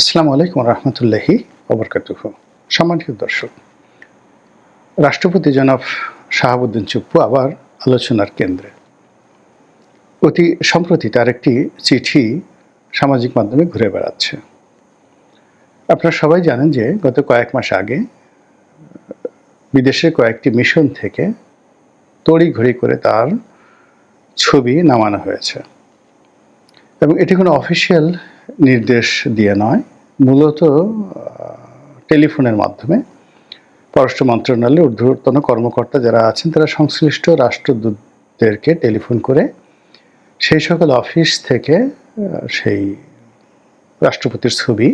আসসালামু আলাইকুম রহমতুল্লাহি ওবরকাতুহ সম্মানিত দর্শক, রাষ্ট্রপতি জনাব শাহাবুদ্দিন চুপ্পু আবার আলোচনার কেন্দ্রে। অতি সম্প্রতি তার একটি চিঠি সামাজিক মাধ্যমে ঘুরে বেড়াচ্ছে। আপনারা সবাই জানেন যে গত কয়েক মাস আগে, বিদেশের কয়েকটি মিশন থেকে তড়িঘড়ি করে তার ছবি নামানো হয়েছে। এবং এটি কোনো অফিসিয়াল নির্দেশ দিয়ে নয়, মূলত টেলিফোনের মাধ্যমে পররাষ্ট্র মন্ত্রণালয়ের ঊর্ধ্বতন কর্মকর্তা যারা আছেন, তারা সংশ্লিষ্ট রাষ্ট্রদূতদেরকে টেলিফোন করে সেই সকল অফিস থেকে সেই রাষ্ট্রপতির ছবি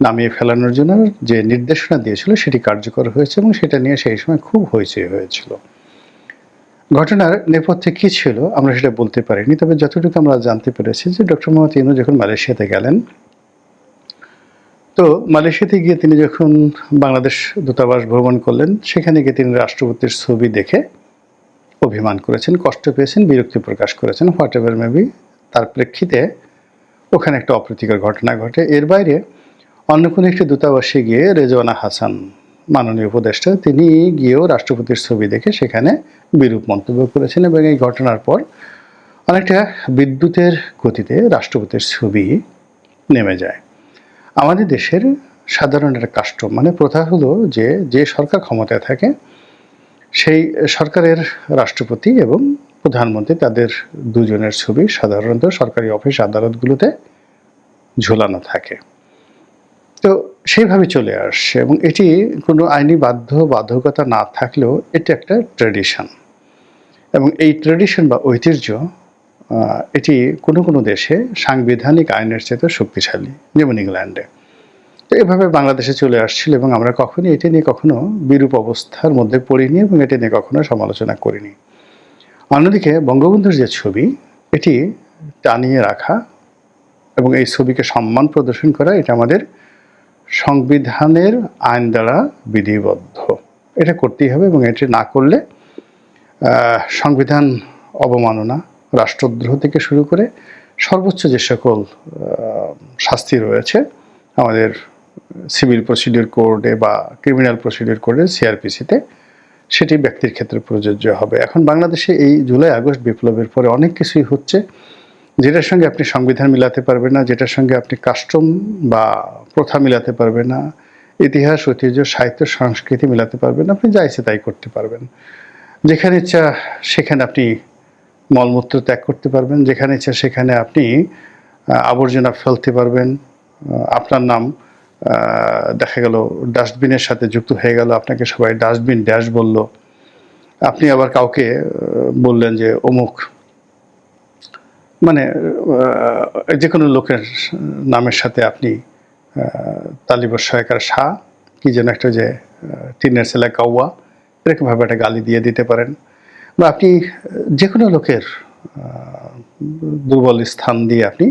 নামিয়ে ফেলানোর জন্য যে নির্দেশনা দিয়েছিল, সেটি কার্যকর হয়েছে এবং সেটা নিয়ে সেই সময় খুব হইচই হয়েছিল। ঘটনার নেপথ্যে কী ছিল, আমরা সেটা বলতে পারিনি, তবে যতটুকু আমরা জানতে পেরেছি যে ডক্টর মোহাম্মদ ইনু যখন মালয়েশিয়াতে গেলেন, তো মালয়েশিয়াতে গিয়ে তিনি যখন বাংলাদেশ দূতাবাস ভ্রমণ করলেন, সেখানে গিয়ে তিনি রাষ্ট্রপতির ছবি দেখে অভিমান করেছেন, কষ্ট পেয়েছেন, বিরক্তি প্রকাশ করেছেন হোয়াট এভার মেবি তার প্রেক্ষিতে ওখানে একটা অপ্রীতিকর ঘটনা ঘটে। এর বাইরে অন্য কোনো একটি দূতাবাসে গিয়ে রেজওয়ানা হাসান মাননীয় উপদেষ্টা, তিনি গিয়েও রাষ্ট্রপতির ছবি দেখে সেখানে বিরূপ মন্তব্য করেছেন এবং এই ঘটনার পর অনেকটা বিদ্যুতের গতিতে রাষ্ট্রপতির ছবি নেমে যায়। আমাদের দেশের সাধারণ একটা কাস্টম মানে প্রথা হলো যে যে সরকার ক্ষমতায় থাকে, সেই সরকারের রাষ্ট্রপতি এবং প্রধানমন্ত্রী তাদের দুজনের ছবি সাধারণত সরকারি অফিস আদালতগুলোতে ঝোলানো থাকে। তো সেইভাবে চলে আসছে এবং এটি কোনো আইনি বাধ্য বাধ্যকতা না থাকলেও এটি একটা ট্র্যাডিশন এবং এই ট্র্যাডিশন বা ঐতিহ্য এটি কোনো কোনো দেশে সাংবিধানিক আইনের চেয়ে শক্তিশালী, যেমন ইংল্যান্ডে। তো এভাবে বাংলাদেশে চলে আসছিল এবং আমরা কখনোই এটি নিয়ে কখনো বিরূপ অবস্থার মধ্যে পড়িনি এবং এটি নিয়ে কখনো সমালোচনা করিনি। অন্যদিকে বঙ্গবন্ধুর যে ছবি, এটি টানিয়ে রাখা এবং এই ছবিকে সম্মান প্রদর্শন করা, এটা আমাদের সংবিধানের আইন দ্বারা বিধিবদ্ধ। এটা করতেই হবে এবং এটি না করলে সংবিধান অবমাননা রাষ্ট্রদ্রোহ থেকে শুরু করে সর্বোচ্চ যে সকল শাস্তি রয়েছে, আমাদের সিভিল প্রসিডিউর কোডে বা ক্রিমিনাল প্রসিডিউর কোডে সিআরপিসিতে, সেটি ব্যক্তির ক্ষেত্রে প্রযোজ্য হবে। এখন বাংলাদেশে এই জুলাই আগস্ট বিপ্লবের পরে অনেক কিছুই হচ্ছে। যেটার সঙ্গে আপনি সংবিধান মিলাতে পারবেন না, যেটার সঙ্গে আপনি কাস্টম বা প্রথা মিলাতে পারবেন না, ইতিহাস, ঐতিহ্য, সাহিত্য, সংস্কৃতি মিলাতে পারবেন আপনি যা ইচ্ছে তাই করতে পারবেন। যেখানে ইচ্ছা সেখানে আপনি মলমূত্র ত্যাগ করতে পারবেন, যেখানে ইচ্ছা সেখানে আপনি আবর্জনা ফেলতে পারবেন। আপনার নাম দেখা গেল ডাস্টবিনের সাথে যুক্ত হয়ে গেল, আপনাকে সবাই ডাস্টবিন ড্যাশ বলল। আপনি আবার কাউকে বললেন যে অমুক মানে যে কোনো লোকের নামের সাথে আপনি তালিবর সহায়কার শাহ, কি যেন একটা যে টিনের ছেলে কাউয়া, এরকমভাবে একটা গালি দিয়ে দিতে পারেন। বা আপনি যে কোনো লোকের দুর্বল স্থান দিয়ে আপনি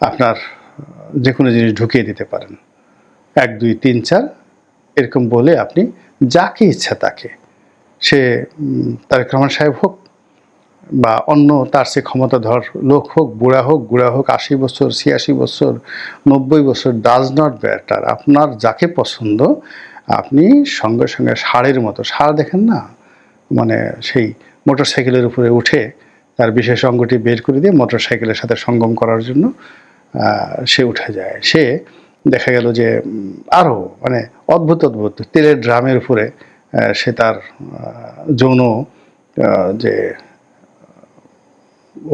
আপনার যে কোনো জিনিস ঢুকিয়ে দিতে পারেন। এক, দুই, তিন, চার, এরকম বলে আপনি যাকে ইচ্ছা তাকে। সে তারেক রহমান সাহেব হোক বা অন্য তার সে ক্ষমতাধর লোক হোক, বুড়া হোক, গুড়া হোক, আশি বছর, ছিয়াশি বছর, নব্বই বছর ডাজ নট ব্যাটার আপনার যাকে পছন্দ, আপনি সঙ্গে সঙ্গে ষাঁড়ের মতো, ষাঁড় দেখেন না? মানে সেই মোটর সাইকেলের উপরে উঠে তার বিশেষ অঙ্গটি বের করে দিয়ে মোটর সাইকেলের সাথে সঙ্গম করার জন্য সে উঠে যায়। সে দেখা গেল যে আরও মানে অদ্ভুত অদ্ভুত তেলের ড্রামের উপরে সে তার যৌন যে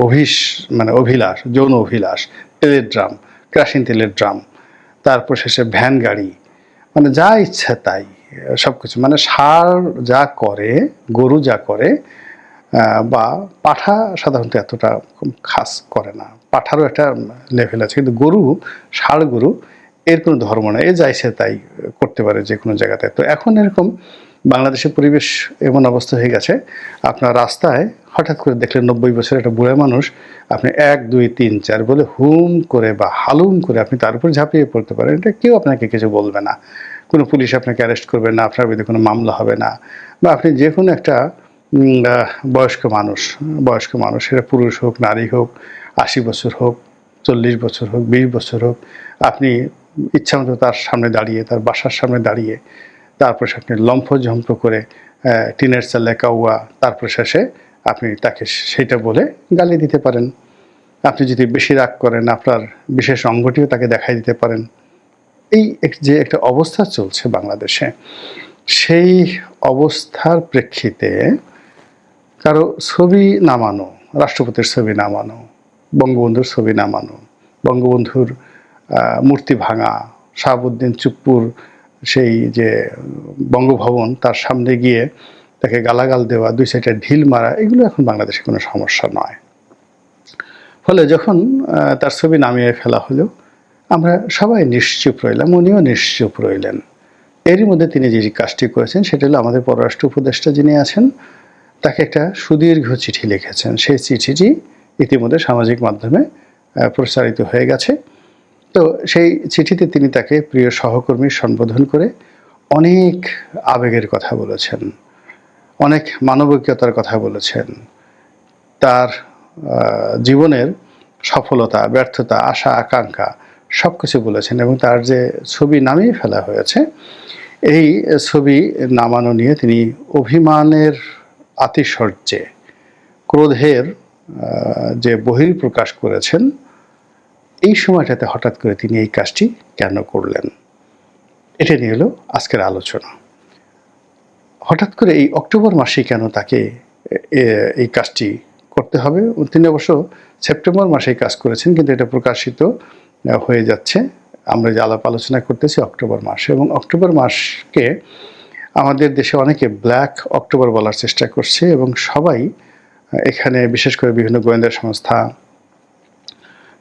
অভিস মানে অভিলাষ, যৌন অভিলাষ, তেলের ড্রাম, কেরাসিন তেলের ড্রাম, তারপর শেষে ভ্যান গাড়ি মানে যা ইচ্ছা তাই সব কিছু মানে ষাঁড় যা করে, গরু যা করে বা পাঠা সাধারণত এতটা খাস করে না, পাঠারও একটা লেভেল আছে, কিন্তু গরু ষাঁড় গরু, এর কোনো ধর্ম না এ যাইছে তাই করতে পারে যে কোনো জায়গাতে। তো এখন এরকম বাংলাদেশের পরিবেশ এমন অবস্থা হয়ে গেছে, আপনার রাস্তায় হঠাৎ করে দেখলেন নব্বই বছরের একটা বুড়া মানুষ, আপনি এক, দুই, তিন, চার বলে হুম করে বা হালুম করে আপনি তার উপর ঝাঁপিয়ে পড়তে পারেন। এটা কেউ আপনাকে কিছু বলবে না। কোনো পুলিশ আপনাকে অ্যারেস্ট করবে না, আপনার বিরুদ্ধে কোনো মামলা হবে না। বা আপনি যে কোনো একটা বয়স্ক মানুষ বয়স্ক মানুষ, সেটা পুরুষ হোক, নারী হোক, আশি বছর হোক, চল্লিশ বছর হোক, বিশ বছর হোক, আপনি ইচ্ছা মতো তার সামনে দাঁড়িয়ে, তার বাসার সামনে দাঁড়িয়ে তারপর আপনি লম্ফ ঝম্প করে টিনের চালে কাউয়া তারপর শেষে আপনি তাকে সেইটা বলে গালি দিতে পারেন। আপনি যদি বেশি রাগ করেন, আপনার বিশেষ অঙ্গটিও তাকে দেখাই দিতে পারেন। এই যে একটা অবস্থা চলছে বাংলাদেশে, সেই অবস্থার প্রেক্ষিতে কারও ছবি নামানো, রাষ্ট্রপতির ছবি নামানো, বঙ্গবন্ধুর ছবি নামানো, বঙ্গবন্ধুর মূর্তি ভাঙা, শাহাবুদ্দিন চুপ্পুর সেই যে বঙ্গভবন তার সামনে গিয়ে তাকে গালাগাল দেওয়া দুই সাইডে ঢিল মারা এগুলো এখন বাংলাদেশে কোনো সমস্যা নয়। ফলে যখন তার ছবি নামিয়ে ফেলা হলো আমরা সবাই নিশ্চুপ রইলাম উনিও নিশ্চুপ রইলেন। এরই মধ্যে তিনি যে কাজটি করেছেন সেটা হলো আমাদের পররাষ্ট্র উপদেষ্টা যিনি আছেন তাকে একটা সুদীর্ঘ চিঠি লিখেছেন। সেই চিঠিটি ইতিমধ্যে সামাজিক মাধ্যমে আহ, প্রচারিত হয়ে গেছে। তো সেই চিঠিতে তিনি তাকে প্রিয় সহকর্মী সম্বোধন করে অনেক আবেগের কথা বলেছেন, অনেক মানবিকতার কথা বলেছেন। তার জীবনের সফলতা, ব্যর্থতা, আশা, আকাঙ্ক্ষা সব কিছু বলেছেন এবং তার যে ছবি নামিয়ে ফেলা হয়েছে, এই ছবি নামানো নিয়ে তিনি অভিমানের আতিশয্যে, ক্রোধের যে বহির্প্রকাশ করেছেন এই সময়টাতে হঠাৎ করে তিনি এই কাজটি কেন করলেন? এটা নিয়ে হলো আজকের আলোচনা। হঠাৎ করে এই অক্টোবর মাসে কেন তাকে এই কাজটি করতে হবে? তিনি অবশ্য সেপ্টেম্বর মাসে কাজ করেছেন, কিন্তু এটা প্রকাশিত হয়ে যাচ্ছে। আমরা যে আলাপ আলোচনা করতেছি অক্টোবর মাসে, এবং অক্টোবর মাসকে আমাদের দেশে অনেকে ব্ল্যাক অক্টোবর বলার চেষ্টা করছে, এবং সবাই এখানে বিশেষ করে বিভিন্ন গোয়েন্দা সংস্থা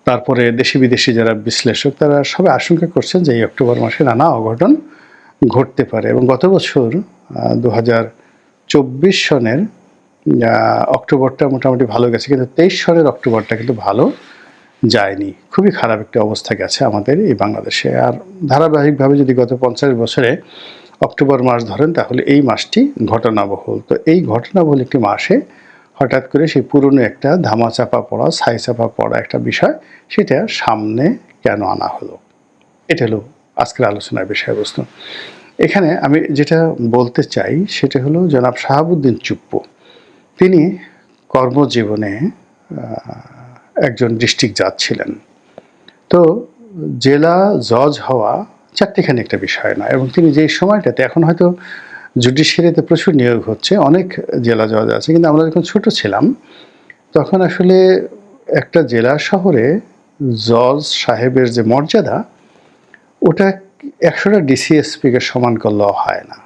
তারপরে দেশি বিদেশি যারা বিশ্লেষক, তারা সবাই আশঙ্কা করছেন যে এই অক্টোবর মাসে নানা অঘটন ঘটতে পারে এবং গত বছর দু চব্বিশ সনের অক্টোবরটা মোটামুটি ভালো গেছে, কিন্তু তেইশ সনের অক্টোবরটা কিন্তু ভালো যায়নি। খুবই খারাপ একটি অবস্থা গেছে আমাদের এই বাংলাদেশে। আর ধারাবাহিকভাবে যদি গত পঞ্চাশ বছরে অক্টোবর মাস ধরেন, তাহলে এই মাসটি ঘটনাবহুল। তো এই ঘটনাবহুল একটি মাসে হঠাৎ করে সেই পুরনো একটা ধামাচাপা পড়া, ছাইচাপা পড়া একটা বিষয়, সেটা সামনে কেন আনা হলো? এটা হলো আজকের আলোচনার বিষয়বস্তু। এখানে আমি যেটা বলতে চাই, সেটা হলো জনাব শাহাবুদ্দিন চুপ্পু। তিনি কর্মজীবনে একজন ডিস্ট্রিক্ট জাজ ছিলেন। তো জেলা জজ হওয়া চারটিখানি একটা বিষয় না এবং তিনি যেই সময়টাতে, এখন হয়তো জুডিশিয়ারিতে প্রচুর নিয়োগ হচ্ছে, অনেক জেলা জজ আছে, কিন্তু আমরা যখন ছোট ছিলাম, তখন আসলে একটা জেলা শহরে জজ সাহেবের যে মর্যাদা, ওটা একশোটা ডিসিএসপিকে সমান করলেও হয় না।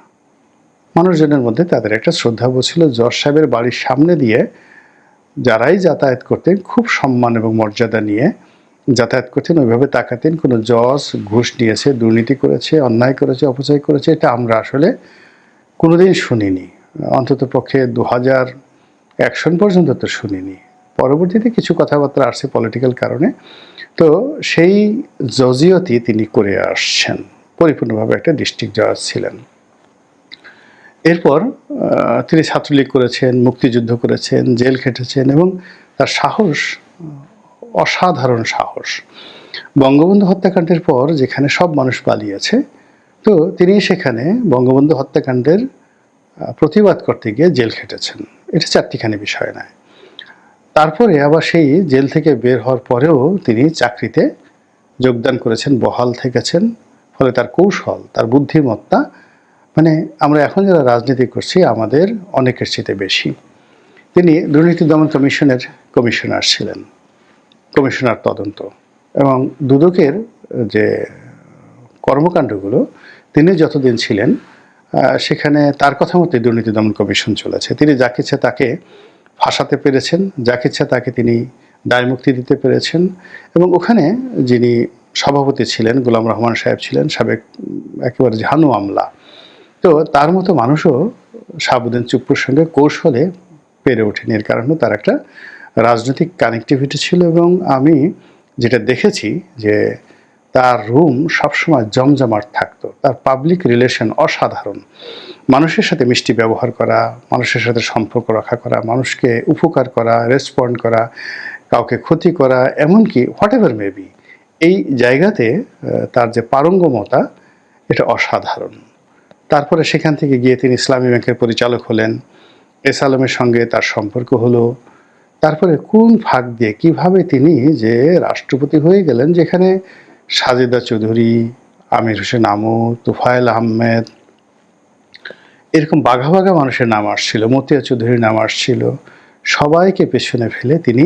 মানুষজনের মধ্যে তাদের একটা শ্রদ্ধাবোধ ছিল, জজ সাহেবের বাড়ির সামনে দিয়ে যারাই যাতায়াত করতেন, খুব সম্মান এবং মর্যাদা নিয়ে যাতায়াত করতেন, ওইভাবে তাকাতেন, কোনো জজ ঘুষ নিয়েছে, দুর্নীতি করেছে, অন্যায় করেছে, অপচয় করেছে, এটা আমরা আসলে কোনোদিন শুনিনি। অন্তত পক্ষে দু হাজার এক সন পর্যন্ত তো শুনিনি। পরবর্তীতে কিছু কথাবার্তা আসছে পলিটিক্যাল কারণে। তো সেই জজিয়তি তিনি করে আসছেন। পরিপূর্ণভাবে একটা ডিস্ট্রিক্ট জজ ছিলেন। এরপর তিনি ছাত্রলীগ করেছেন, মুক্তিযুদ্ধ করেছেন, জেল খেটেছেন এবং তার সাহস, অসাধারণ সাহস। বঙ্গবন্ধু হত্যাকাণ্ডের পর যেখানে সব মানুষ পালিয়েছে তো তিনি সেখানে বঙ্গবন্ধু হত্যাকাণ্ডের প্রতিবাদ করতে গিয়ে জেল খেটেছেন। এটা চারটিখানি বিষয় নয়। তারপরে আবার সেই জেল থেকে বের হওয়ার পরেও তিনি চাকরিতে যোগদান করেছেন, বহাল থেকেছেন। ফলে তার কৌশল, তার বুদ্ধিমত্তা মানে আমরা এখন যারা রাজনীতি করছি, আমাদের অনেকের চেয়ে বেশি। তিনি দুর্নীতি দমন কমিশনের কমিশনার ছিলেন, কমিশনার তদন্ত। এবং দুদকের যে কর্মকাণ্ডগুলো, তিনি যতদিন ছিলেন সেখানে তার কথা মতে দুর্নীতি দমন কমিশন চলেছে। তিনি যাকে ইচ্ছে তাকে ফাঁসাতে পেরেছেন, যাকে ইচ্ছা তাকে তিনি দায়মুক্তি দিতে পেরেছেন এবং ওখানে যিনি সভাপতি ছিলেন, গোলাম রহমান সাহেব ছিলেন, সাবেক একেবারে ঝানু আমলা, তো তার মতো মানুষও সাবুদ্দিন চুপ্পুর সঙ্গে কৌশলে পেরে ওঠেনি। এর কারণে তার একটা রাজনৈতিক কানেক্টিভিটি ছিল এবং আমি যেটা দেখেছি যে তার রুম সবসময় জমজমাট থাকতো। তার পাবলিক রিলেশন অসাধারণ। মানুষের সাথে মিষ্টি ব্যবহার করা, মানুষের সাথে সম্পর্ক রক্ষা করা, মানুষকে উপকার করা রেসপন্ড করা, কাউকে ক্ষতি করা, এমনকি হোয়াট এভার মেবি এই জায়গাতে তার যে পারঙ্গমতা, এটা অসাধারণ। তারপরে সেখান থেকে গিয়ে তিনি ইসলামী ব্যাংকের পরিচালক হলেন। এস আলমের সঙ্গে তার সম্পর্ক হলো। তারপরে কোন ফাঁক দিয়ে কীভাবে তিনি যে রাষ্ট্রপতি হয়ে গেলেন, যেখানে সাজেদা চৌধুরী, আমির হোসেন আমু, তুফায়েল আহমেদ, এরকম বাঘা বাঘা মানুষের নাম আসছিল, মতিয়া চৌধুরীর নাম আসছিল। সবাইকে পেছনে ফেলে তিনি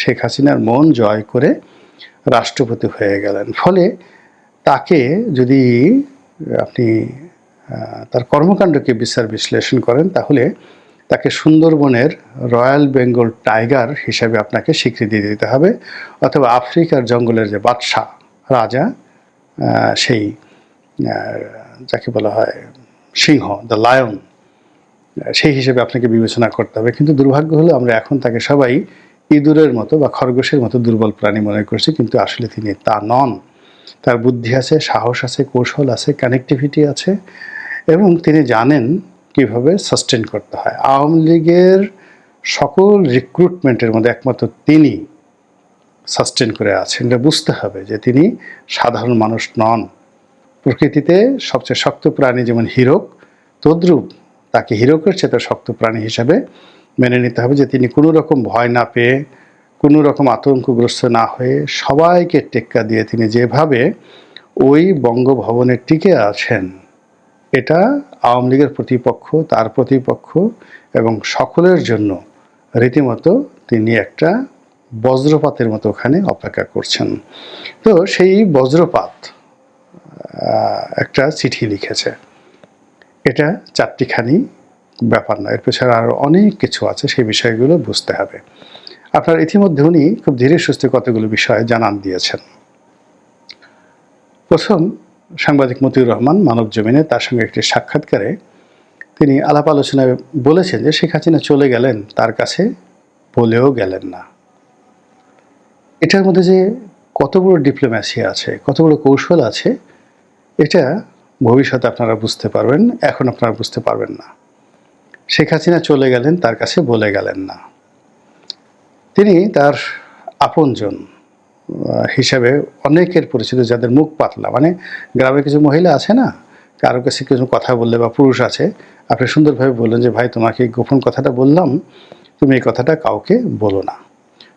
শেখ হাসিনার মন জয় করে রাষ্ট্রপতি হয়ে গেলেন। ফলে তাকে যদি আপনি তার কর্মকাণ্ডকে বিচার বিশ্লেষণ করেন, তাহলে তাকে সুন্দরবনের রয়্যাল বেঙ্গল টাইগার হিসেবে আপনাকে স্বীকৃতি দিতে হবে, অথবা আফ্রিকার জঙ্গলের যে বাদশাহ রাজা সেই যাকে বলা হয় সিংহ দ্য লায়ন সেই হিসেবে আপনাকে বিবেচনা করতে হবে। কিন্তু দুর্ভাগ্য হলো আমরা এখন তাকে সবাই ইঁদুরের মতো বা খরগোশের মতো দুর্বল প্রাণী মনে করছি, কিন্তু আসলে তিনি তা নন। তার বুদ্ধি আছে, সাহস আছে, কৌশল আছে কানেক্টিভিটি আছে, এবং তিনি জানেন কীভাবে সাস্টেন করতে হয়। আওয়ামী লীগের সকল রিক্রুটমেন্টের মধ্যে একমাত্র তিনি সাস্টেন করে আছেন। এটা বুঝতে হবে যে তিনি সাধারণ মানুষ নন। প্রকৃতিতে সবচেয়ে শক্ত প্রাণী যেমন হিরক, তদ্রূপ তাকে হিরকের চেয়ে শক্ত প্রাণী হিসাবে মেনে নিতে হবে যে তিনি কোনো রকম ভয় না পেয়ে, কোনো রকম আতঙ্কগ্রস্ত না হয়ে সবাইকে টেক্কা দিয়ে তিনি যেভাবে ওই বঙ্গভবনে টিকে আছেন, এটা আওয়ামী লীগের প্রতিপক্ষ, তার প্রতিপক্ষ এবং সকলের জন্য রীতিমতো তিনি একটা বজ্রপাতের মতো ওখানে অপেক্ষা করছেন। তো সেই বজ্রপাত একটা চিঠি লিখেছে। এটা চারটিখানি ব্যাপার নয়, এর পেছনে আরও অনেক কিছু আছে, সেই বিষয়গুলো বুঝতে হবে। আপনার ইতিমধ্যে উনি খুব ধীরে সুস্থে কতগুলো বিষয় জানান দিয়েছেন। প্রথম, সাংবাদিক মতিউর রহমান মানব জমিনে তার সঙ্গে একটি সাক্ষাৎকারে তিনি আলাপ আলোচনায় বলেছেন যে শেখ হাসিনা চলে গেলেন, তার কাছে বলেও গেলেন না। এটার মধ্যে যে কত বড় ডিপ্লোম্যাসি আছে, কত বড় কৌশল আছে, এটা ভবিষ্যতে আপনারা বুঝতে পারবেন, এখন আপনারা বুঝতে পারবেন না। শেখ হাসিনা চলে গেলেন, তার কাছে বলে গেলেন না। তিনি তার আপনজন হিসাবে অনেকের পরিচিত, যাদের মুখ পাতলা মানে গ্রামে কিছু মহিলা আছে না, কারও কাছে কিছু কথা বললে বা পুরুষ আছে, আপনি সুন্দরভাবে বললেন যে, ভাই, তোমাকে গোপন কথাটা বললাম, তুমি এই কথাটা কাউকে বলো না।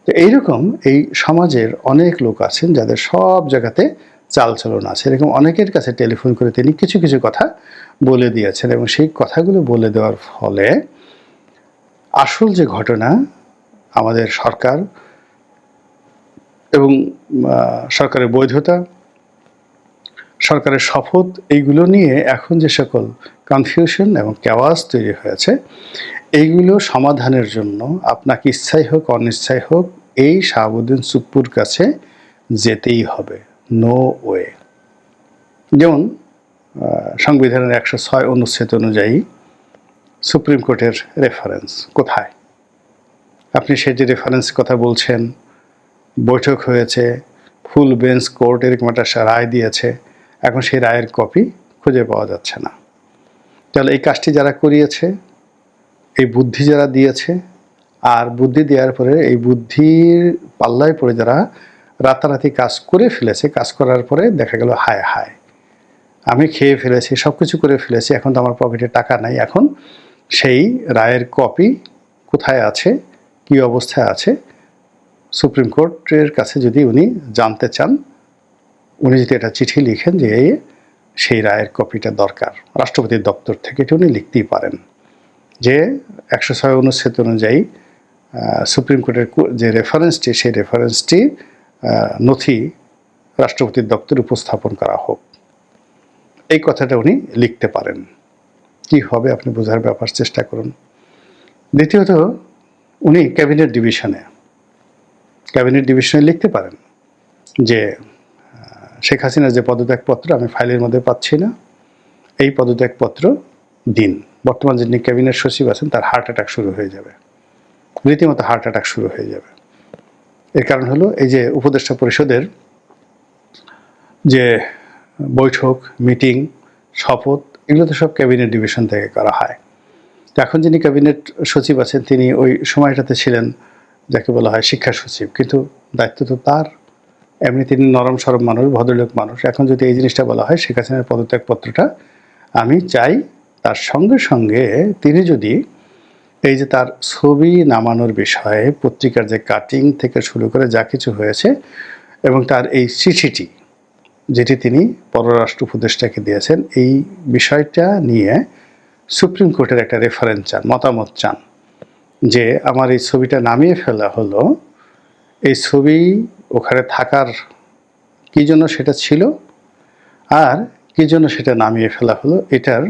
তো এইরকম এই সমাজের অনেক লোক আছেন যাদের সব জায়গাতে চালচলন আছে। এরকম অনেকের কাছে টেলিফোন করে তিনি কিছু কিছু কথা বলে দিয়েছেন এবং সেই কথাগুলো বলে দেওয়ার ফলে আসল যে ঘটনা আমাদের সরকার এবং সরকারের বৈধতা, সরকারের শপথ, এইগুলো নিয়ে এখন যে সকল কনফিউশন এবং ক্যাওয়াজ তৈরি হয়েছে এইগুলো সমাধানের জন্য আপনাকে ইচ্ছাই হোক, অনিচ্ছাই হোক, এই শাহাবুদ্দিন সুপ্পুর কাছে যেতেই হবে। নো ওয়ে যেমন সংবিধানের একশো ছয় অনুচ্ছেদ অনুযায়ী সুপ্রিম কোর্টের রেফারেন্স কোথায়? আপনি সেই যে রেফারেন্স কথা বলছেন, বৈঠক হয়েছে, ফুল বেঞ্চ কোর্ট এরকম একটা রায় দিয়েছে, এখন সেই রায়ের কপি খুঁজে পাওয়া যাচ্ছে না। তাহলে এই কাজটি যারা করিয়েছে এই বুদ্ধি যারা দিয়েছে, আর বুদ্ধি দেওয়ার পরে এই বুদ্ধির পাল্লায় পড়ে যারা রাতারাতি কাজ করে ফেলেছে, কাজ করার পরে দেখা গেল, হায় হায়, আমি খেয়ে ফেলেছি সব কিছু করে ফেলেছি, এখন তো আমার পকেটে টাকা নাই, এখন সেই রায়ের কপি কোথায় আছে, কি অবস্থায় আছে, সুপ্রিম কোর্টের কাছে যদি উনি জানতে চান, উনি যদি একটা চিঠি লিখেন যে সেই রায়ের কপিটা দরকার, রাষ্ট্রপতির দপ্তর থেকে এটা উনি লিখতেই পারেন। যে একশো ছয় অনুচ্ছেদ অনুযায়ী সুপ্রিম কোর্টের যে রেফারেন্সটি সেই রেফারেন্সটি নথি রাষ্ট্রপতির দপ্তরে উপস্থাপন করা হোক। এই কথাটা উনি লিখতে পারেন। কি হবে আপনি বোঝার ব্যাপার, চেষ্টা করুন। দ্বিতীয়ত, উনি ক্যাবিনেট ডিভিশনে ক্যাবিনেট ডিভিশনে লিখতে পারেন যে শেখ হাসিনার যে পদত্যাগপত্র আমি ফাইলের মধ্যে পাচ্ছি না, এই পদত্যাগপত্র দিন। বর্তমান যিনি ক্যাবিনেট সচিব আছেন, তার হার্ট অ্যাটাক শুরু হয়ে যাবে। রীতিমতো হার্ট অ্যাটাক শুরু হয়ে যাবে। এর কারণ হলো, এই যে উপদেষ্টা পরিষদের যে বৈঠক মিটিং শপথ, এগুলো তো সব ক্যাবিনেট ডিভিশন থেকে করা হয়। এখন যিনি ক্যাবিনেট সচিব আছেন, তিনি ওই সময়টাতে ছিলেন যাকে বলা হয় শিক্ষা সচিব। কিন্তু দায়িত্ব তো তার। এমনি তিনি নরম সরম মানুষ, ভদ্রলোক মানুষ। এখন যদি এই জিনিসটা বলা হয়, শেখ হাসিনার পদত্যাগপত্রটা আমি চাই তার সঙ্গে সঙ্গে তিনি যদি এই যে তার ছবি নামানোর বিষয়ে পত্রিকার যে কাটিং থেকে শুরু করে যা কিছু হয়েছে এবং তার এই চিঠিটি যেটি তিনি পররাষ্ট্র উপদেষ্টাকে দিয়েছেন, এই বিষয়টা নিয়ে সুপ্রিম কোর্টের একটা রেফারেন্স চান, মতামত চান যে আমার এই ছবিটা নামিয়ে ফেলা হলো, এই ছবি ওখানে থাকার কী জন্য সেটা ছিল আর কী জন্য সেটা নামিয়ে ফেলা হলো, এটার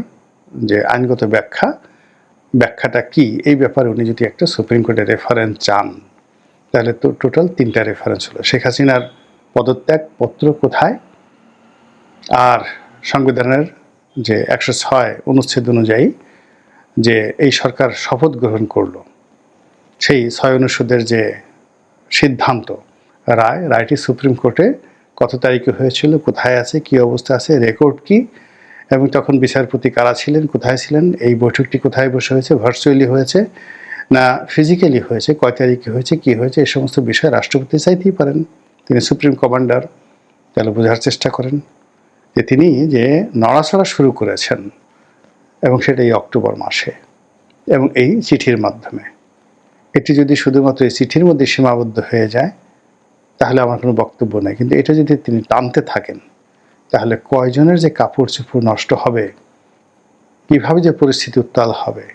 যে আইনগত ব্যাখ্যা, ব্যাখ্যাটা কি? এই ব্যাপারে উনি যদি একটা সুপ্রিম কোর্টের রেফারেন্স চান, তাহলে তো টোটাল তিনটা রেফারেন্স হলো। শেখ হাসিনার পদত্যাগ পত্র কোথায়? আর সংবিধানের যে একশো ছয় অনুচ্ছেদ অনুযায়ী যে এই সরকার শপথ গ্রহণ করল, সেই ছয় অনুচ্ছেদের যে সিদ্ধান্ত, রায়, রায়টি সুপ্রিম কোর্টে কত তারিখে হয়েছিল, কোথায় আছে, কি অবস্থা আছে রেকর্ড কি? এবং তখন বিচারপতি কারা ছিলেন, কোথায় ছিলেন, এই বৈঠকটি কোথায় বসে হয়েছে ভার্চুয়ালি হয়েছে, না ফিজিক্যালি হয়েছে, কয় তারিখে হয়েছে, কি হয়েছে এই সমস্ত বিষয় রাষ্ট্রপতি চাইতেই পারেন। তিনি সুপ্রিম কমান্ডার, তাহলে বোঝার চেষ্টা করেন যে তিনি যে নড়াচড়া শুরু করেছেন, এবং সেটা এই অক্টোবর মাসে, এবং এই চিঠির মাধ্যমে। এটি যদি শুধুমাত্র এই চিঠির মধ্যে সীমাবদ্ধ হয়ে যায়, তাহলে আমার কোনো বক্তব্য নেই, কিন্তু এটা যদি তিনি টানতে থাকেন তাহলে কয়জনের যে কাপড় চোপড় নষ্ট হবে? কীভাবে যে পরিস্থিতি উত্তাল হবে?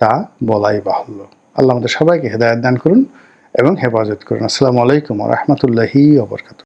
তা বলাই বাহুল্য। আল্লাহ আমাদের সবাইকে হেদায়ত দান করুন এবং হেফাজত করুন। আসসালামু আলাইকুম রহমতুল্লাহি ওবরকাত